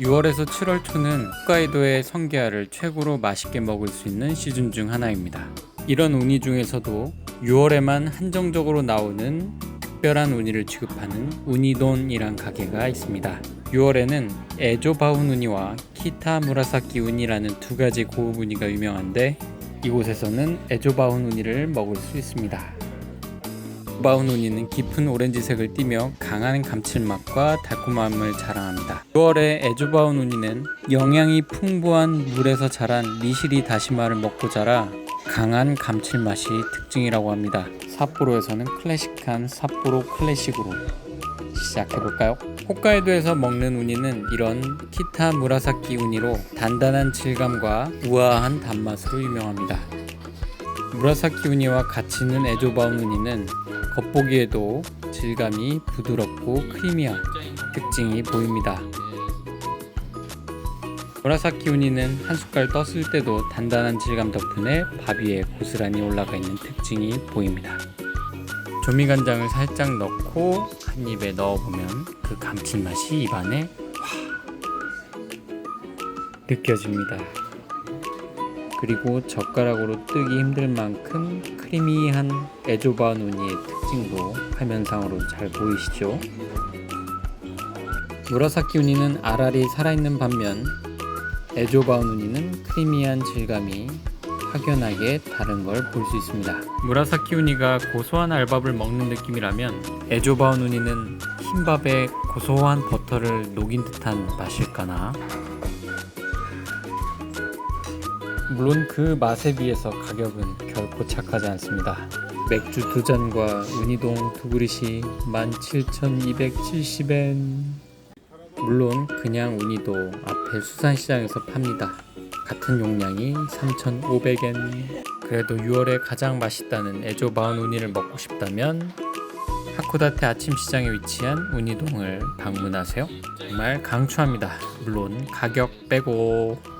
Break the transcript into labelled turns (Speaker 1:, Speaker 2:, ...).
Speaker 1: 6월에서 7월 초는 홋카이도의 성게알을 최고로 맛있게 먹을 수 있는 시즌 중 하나입니다. 이런 우니 중에서도 6월에만 한정적으로 나오는 특별한 우니를 취급하는 우니돈이란 가게가 있습니다. 6월에는 에조바운 우니와 키타 무라사키 우니라는 두 가지 고급 우니가 유명한데 이곳에서는 에조바운 우니를 먹을 수 있습니다. 바운 우니는 깊은 오렌지색을 띠며 강한 감칠맛과 달콤함을 자랑합니다. 6월에 에조바운 우니는 영양이 풍부한 물에서 자란 리시리 다시마를 먹고 자라 강한 감칠맛이 특징이라고 합니다. 삿포로에서는 클래식한 삿포로 클래식으로 시작해볼까요? 홋카이도에서 먹는 우니는 이런 키타 무라사키 우니로 단단한 질감과 우아한 단맛으로 유명합니다. 무라사키 우니와 같이 있는 에조바운 우니는 겉보기에도 질감이 부드럽고 크리미한 특징이 보입니다. 무라사키 우니는 한 숟갈 떴을 때도 단단한 질감 덕분에 밥 위에 고스란히 올라가 있는 특징이 보입니다. 조미간장을 살짝 넣고 한 입에 넣어보면 그 감칠맛이 입안에 와 느껴집니다. 그리고 젓가락으로 뜨기 힘들 만큼 크리미한 에조바운 우니의 특징도 화면상으로 잘 보이시죠? 무라사키 우니는 알알이 살아있는 반면 에조바운 우니는 크리미한 질감이 확연하게 다른 걸 볼 수 있습니다. 무라사키 우니가 고소한 알밥을 먹는 느낌이라면 에조바운 우니는 흰밥에 고소한 버터를 녹인 듯한 맛일까나? 물론 그 맛에 비해서 가격은 결코 착하지 않습니다. 맥주 두 잔과 우니동 두 그릇이 17,270엔. 물론 그냥 우니도 앞에 수산시장에서 팝니다. 같은 용량이 3,500엔. 그래도 6월에 가장 맛있다는 에조바운 우니를 먹고 싶다면 하코다테 아침 시장에 위치한 우니동을 방문하세요. 정말 강추합니다. 물론 가격 빼고